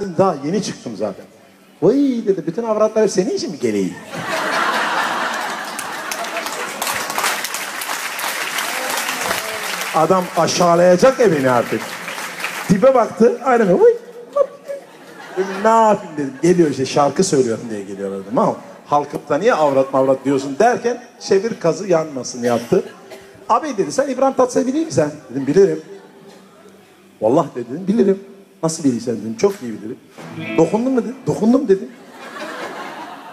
dedim daha yeni çıktım zaten. Vay dedi bütün avratlar senin için mi geleği? Adam aşağılayacak ya beni artık. Tipe baktı öyle. Vay, ne yapayım dedim. Geliyor işte şarkı söylüyorum diye geliyor dedim ama halkıp da niye avrat mavrat diyorsun derken çevir kazı yanmasın yaptı. Abi dedi sen İbrahim Tatlıses'i biliyor musun sen? Dedim bilirim. Vallahi dedim bilirim. Nasıl bilirsen dedim çok iyi bilirim. Dokundun mu dedim. Dokundum dedim.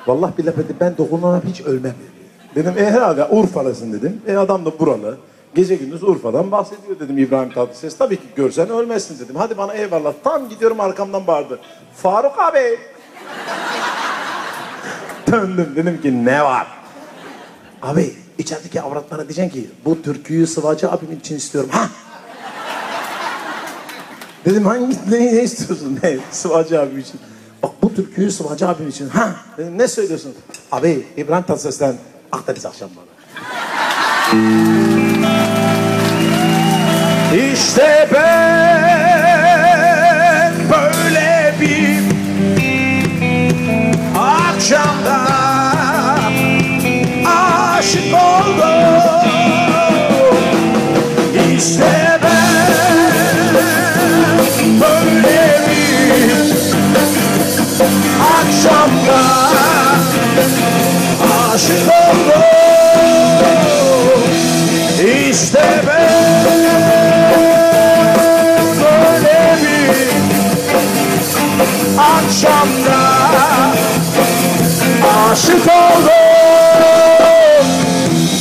Vallahi billahi dedi ben dokunarak hiç ölmem dedi. Dedim e herhalde Urfa'dasın dedim. E adam da buralı. Gece gündüz Urfa'dan bahsediyor dedim İbrahim Tatlıses. Tabii ki görsen ölmezsin dedim. Hadi bana eyvallah. Tam gidiyorum arkamdan bağırdı. Faruk abi. Döndüm dedim ki ne var? Abi içerideki avratlara diyeceksin ki bu türküyü Sıvacı abimin için istiyorum. Ha? Dedim hangi ne, ne istiyorsun? Ne? Sıvacı abim için. Bak bu türküyü Sıvacı abim için. Ha? Dedim ne söylüyorsun? Abi İbrahim Tatlıses'ten Akdeniz akşam bana. İşte ben aşık oldum. İşte ben böyle bir akşamda aşık oldum.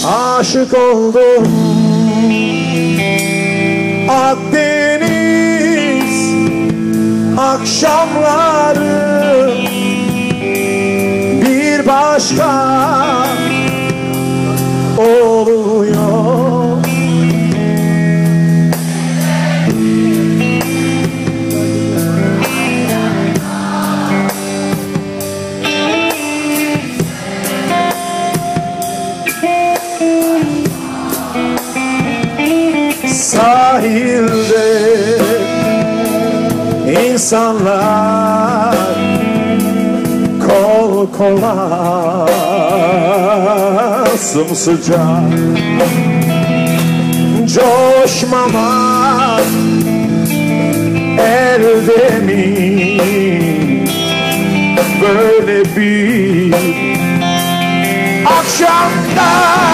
Aşık oldum. Akdeniz başka oluyor. Sahilde insanlar kola sımsıcak. Coşmamak elde mi böyle bir akşamda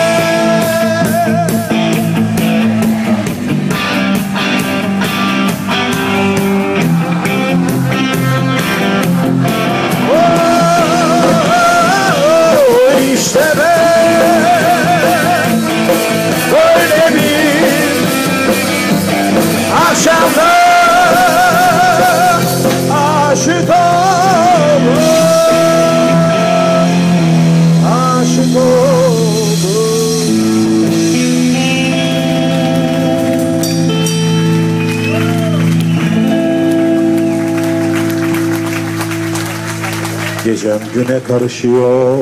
Gecem güne karışıyor